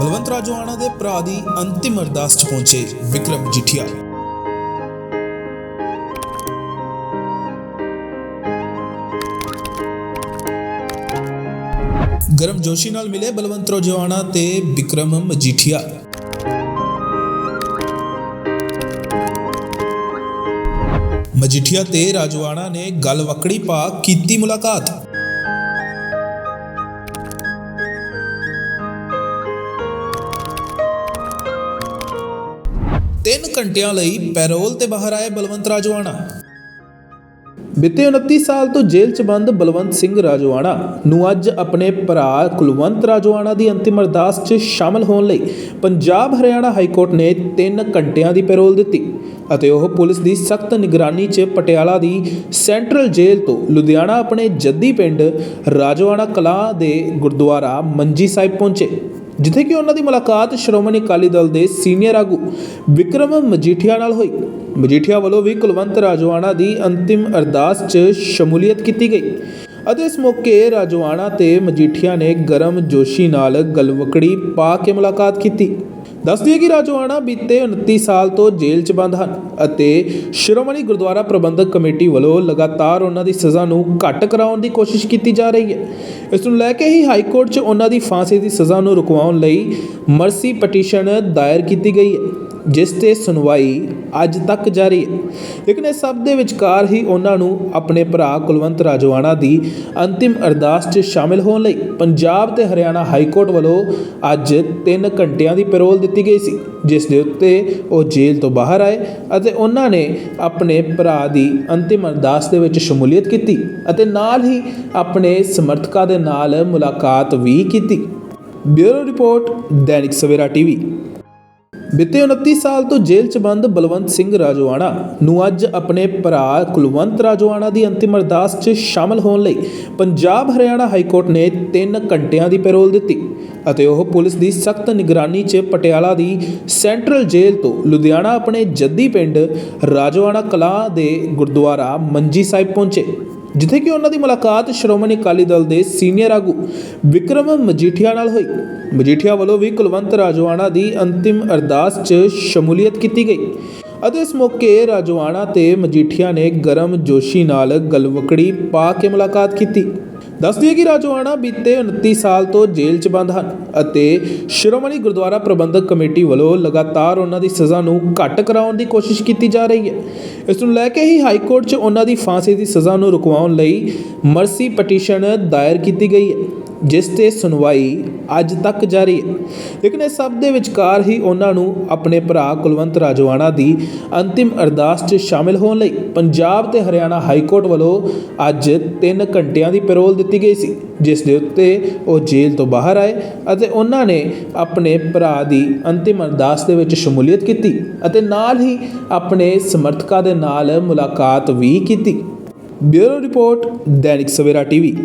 ਬਲਵੰਤ ਰਾਜੋਆਣਾ ਦੇ ਭਰਾ ਦੀ ਅੰਤਿਮ ਅਰਦਾਸ 'ਚ ਪਹੁੰਚੇ ਵਿਕਰਮ ਜੀਠੀਆ। ਗਰਮ ਜੋਸ਼ੀ ਨਾਲ ਮਿਲੇ ਬਲਵੰਤ ਰਾਜੋਆਣਾ ਤੇ ਵਿਕਰਮ ਮਜੀਠੀਆ ਮਜੀਠੀਆ ਤੇ ਰਾਜੋਆਣਾ ਨੇ ਗੱਲ ਵਕੜੀ ਪਾ ਕੀਤੀ ਮੁਲਾਕਾਤ। ਤਿੰਨ ਘੰਟਿਆਂ ਲਈ ਪੈਰੋਲ ਤੇ ਬਾਹਰ ਆਏ ਬਲਵੰਤ ਰਾਜੋਆਣਾ। ਬੀਤੇ 29 ਸਾਲ ਤੋਂ ਜੇਲ੍ਹ 'ਚ ਬੰਦ ਬਲਵੰਤ ਸਿੰਘ ਰਾਜੋਆਣਾ ਨੂੰ ਅੱਜ ਆਪਣੇ ਭਰਾ ਕੁਲਵੰਤ ਰਾਜੋਆਣਾ ਦੀ ਅੰਤਿਮ ਅਰਦਾਸ 'ਚ ਸ਼ਾਮਲ ਹੋਣ ਲਈ ਪੰਜਾਬ ਹਰਿਆਣਾ ਹਾਈ ਕੋਰਟ ਨੇ 3 ਘੰਟਿਆਂ ਦੀ ਪੈਰੋਲ ਦਿੱਤੀ ਅਤੇ ਉਹ ਪੁਲਿਸ ਦੀ ਸਖਤ ਨਿਗਰਾਨੀ 'ਚ ਪਟਿਆਲਾ ਦੀ ਸੈਂਟਰਲ ਜੇਲ੍ਹ ਤੋਂ ਲੁਧਿਆਣਾ ਆਪਣੇ ਜੱਦੀ ਪਿੰਡ ਰਾਜੋਆਣਾ ਕਲਾਂ ਦੇ ਗੁਰਦੁਆਰਾ ਮੰਜੀ ਸਾਹਿਬ ਪਹੁੰਚੇ। ਜਿੱਥੇ ਕਿ ਉਹਨਾਂ ਦੀ ਮੁਲਾਕਾਤ ਸ਼੍ਰੋਮਣੀ ਅਕਾਲੀ ਦਲ ਦੇ ਸੀਨੀਅਰ ਆਗੂ ਵਿਕਰਮ ਮਜੀਠੀਆ ਨਾਲ ਹੋਈ। ਮਜੀਠੀਆ ਵੱਲੋਂ ਵੀ ਕੁਲਵੰਤ ਰਾਜੋਆਣਾ ਦੀ ਅੰਤਿਮ ਅਰਦਾਸ 'ਚ ਸ਼ਮੂਲੀਅਤ ਕੀਤੀ ਗਈ ਅਤੇ ਇਸ ਮੌਕੇ ਰਾਜੋਆਣਾ ਤੇ ਮਜੀਠੀਆ ਨੇ ਗਰਮ ਜੋਸ਼ੀ ਨਾਲ ਗਲਵਕੜੀ ਪਾ ਕੇ ਮੁਲਾਕਾਤ ਕੀਤੀ। ਦੱਸ ਦਈਏ ਕਿ ਰਾਜੋਆਣਾ ਬੀਤੇ 29 ਸਾਲ ਤੋਂ ਜੇਲ੍ਹ 'ਚ ਬੰਦ ਹਨ ਅਤੇ ਸ਼੍ਰੋਮਣੀ ਗੁਰਦੁਆਰਾ ਪ੍ਰਬੰਧਕ ਕਮੇਟੀ ਵੱਲੋਂ ਲਗਾਤਾਰ ਉਹਨਾਂ ਦੀ ਸਜ਼ਾ ਨੂੰ ਘੱਟ ਕਰਾਉਣ ਦੀ ਕੋਸ਼ਿਸ਼ ਕੀਤੀ ਜਾ ਰਹੀ ਹੈ। ਇਸ ਨੂੰ ਲੈ ਕੇ ਹੀ ਹਾਈ ਕੋਰਟ 'ਚ ਉਹਨਾਂ ਦੀ ਫਾਂਸੀ ਦੀ ਸਜ਼ਾ ਨੂੰ ਰੁਕਵਾਉਣ ਲਈ ਮਰਸੀ ਪਟੀਸ਼ਨ ਦਾਇਰ ਕੀਤੀ ਗਈ ਹੈ। ਜਿਸ ਤੇ ਸੁਣਵਾਈ ਅੱਜ ਤੱਕ ਜਾਰੀ ਹੈ। ਲੇਕਿਨ ਇਸ ਸਭ ਦੇ ਵਿਚਕਾਰ ਹੀ ਉਹਨਾਂ ਨੂੰ ਆਪਣੇ ਭਰਾ ਕੁਲਵੰਤ ਰਾਜੋਆਣਾ ਦੀ ਅੰਤਿਮ ਅਰਦਾਸ 'ਚ ਸ਼ਾਮਿਲ ਹੋਣ ਲਈ ਪੰਜਾਬ ਤੇ ਹਰਿਆਣਾ ਹਾਈ ਕੋਰਟ ਵੱਲੋਂ ਅੱਜ 3 ਘੰਟਿਆਂ ਦੀ ਪੈਰੋਲ ਦਿੱਤੀ ਗਈ ਸੀ, ਜਿਸ ਦੇ ਉੱਤੇ ਉਹ ਜੇਲ੍ਹ ਤੋਂ ਬਾਹਰ ਆਏ ਅਤੇ ਉਹਨਾਂ ਨੇ ਆਪਣੇ ਭਰਾ ਦੀ ਅੰਤਿਮ ਅਰਦਾਸ ਦੇ ਵਿੱਚ ਸ਼ਮੂਲੀਅਤ ਕੀਤੀ ਅਤੇ ਨਾਲ ਹੀ ਆਪਣੇ ਸਮਰਥਕਾਂ ਦੇ ਨਾਲ ਮੁਲਾਕਾਤ ਵੀ ਕੀਤੀ। Bureau report, Dainik Savera TV. ਬੀਤੇ 29 ਸਾਲ ਤੋਂ ਜੇਲ੍ਹ 'ਚ ਬੰਦ ਬਲਵੰਤ ਸਿੰਘ ਰਾਜੋਆਣਾ ਨੂੰ ਅੱਜ ਆਪਣੇ ਭਰਾ ਕੁਲਵੰਤ ਰਾਜੋਆਣਾ ਦੀ ਅੰਤਿਮ ਅਰਦਾਸ 'ਚ ਸ਼ਾਮਲ ਹੋਣ ਲਈ ਪੰਜਾਬ ਹਰਿਆਣਾ ਹਾਈ ਕੋਰਟ ਨੇ 3 ਘੰਟਿਆਂ ਦੀ ਪੈਰੋਲ ਦਿੱਤੀ ਅਤੇ ਉਹ ਪੁਲਿਸ ਦੀ ਸਖਤ ਨਿਗਰਾਨੀ 'ਚ ਪਟਿਆਲਾ ਦੀ ਸੈਂਟਰਲ ਜੇਲ੍ਹ ਤੋਂ ਲੁਧਿਆਣਾ ਆਪਣੇ ਜੱਦੀ ਪਿੰਡ ਰਾਜੋਆਣਾ ਕਲਾਂ ਦੇ ਗੁਰਦੁਆਰਾ ਮੰਜੀ ਸਾਹਿਬ ਪਹੁੰਚੇ। ਜਿੱਥੇ ਕਿ ਉਹਨਾਂ ਦੀ ਮੁਲਾਕਾਤ ਸ਼੍ਰੋਮਣੀ ਅਕਾਲੀ ਦਲ ਦੇ ਸੀਨੀਅਰ ਆਗੂ ਵਿਕਰਮ ਮਜੀਠੀਆ ਨਾਲ ਹੋਈ। ਮਜੀਠੀਆ ਵੱਲੋਂ ਵੀ ਕੁਲਵੰਤ ਰਾਜੋਆਣਾ ਦੀ ਅੰਤਿਮ ਅਰਦਾਸ 'ਚ ਸ਼ਮੂਲੀਅਤ ਕੀਤੀ ਗਈ। ਅਤੇ ਇਸ ਮੌਕੇ ਰਾਜੋਆਣਾ ਤੇ ਮਜੀਠੀਆ ਨੇ ਗਰਮ ਜੋਸ਼ੀ ਨਾਲ ਗਲਵਕੜੀ ਪਾ ਕੇ ਮੁਲਾਕਾਤ ਕੀਤੀ। ਦੱਸਦੀ ਦਈਏ ਕਿ ਰਾਜੋਆਣਾ ਬੀਤੇ 29 ਸਾਲ ਤੋਂ ਜੇਲ੍ਹ 'ਚ ਬੰਦ ਹਨ ਅਤੇ ਸ਼੍ਰੋਮਣੀ ਗੁਰਦੁਆਰਾ ਪ੍ਰਬੰਧਕ ਕਮੇਟੀ ਵੱਲੋਂ ਲਗਾਤਾਰ ਉਹਨਾਂ ਦੀ ਸਜ਼ਾ ਨੂੰ ਘੱਟ ਕਰਾਉਣ ਦੀ ਕੋਸ਼ਿਸ਼ ਕੀਤੀ ਜਾ ਰਹੀ ਹੈ। ਇਸ ਨੂੰ ਲੈ ਕੇ ਹੀ ਹਾਈ ਕੋਰਟ 'ਚ ਉਹਨਾਂ ਦੀ ਫਾਂਸੀ ਦੀ ਸਜ਼ਾ ਨੂੰ ਰੁਕਵਾਉਣ ਲਈ ਮਰਸੀ ਪਟੀਸ਼ਨ ਦਾਇਰ ਕੀਤੀ ਗਈ ਹੈ। ਜਿਸ ਤੇ ਸੁਣਵਾਈ ਅੱਜ ਤੱਕ ਜਾਰੀ ਹੈ। ਲੇਕਿਨ ਇਸ ਸਭ ਦੇ ਵਿਚਕਾਰ ਹੀ ਉਹਨਾਂ ਨੂੰ ਆਪਣੇ ਭਰਾ ਕੁਲਵੰਤ ਰਾਜੋਆਣਾ ਦੀ ਅੰਤਿਮ ਅਰਦਾਸ 'ਚ ਸ਼ਾਮਿਲ ਹੋਣ ਲਈ ਪੰਜਾਬ ਤੇ ਹਰਿਆਣਾ ਹਾਈ ਕੋਰਟ ਵੱਲੋਂ ਅੱਜ 3 ਘੰਟਿਆਂ ਦੀ ਪੈਰੋਲ ਦਿੱਤੀ ਗਈ ਸੀ, ਜਿਸ ਦੇ ਉੱਤੇ ਉਹ ਜੇਲ੍ਹ ਤੋਂ ਬਾਹਰ ਆਏ ਅਤੇ ਉਹਨਾਂ ਨੇ ਆਪਣੇ ਭਰਾ ਦੀ ਅੰਤਿਮ ਅਰਦਾਸ ਦੇ ਵਿੱਚ ਸ਼ਮੂਲੀਅਤ ਕੀਤੀ ਅਤੇ ਨਾਲ ਹੀ ਆਪਣੇ ਸਮਰਥਕਾਂ ਦੇ ਨਾਲ ਮੁਲਾਕਾਤ ਵੀ ਕੀਤੀ। Bureau report, Dainik Savera TV.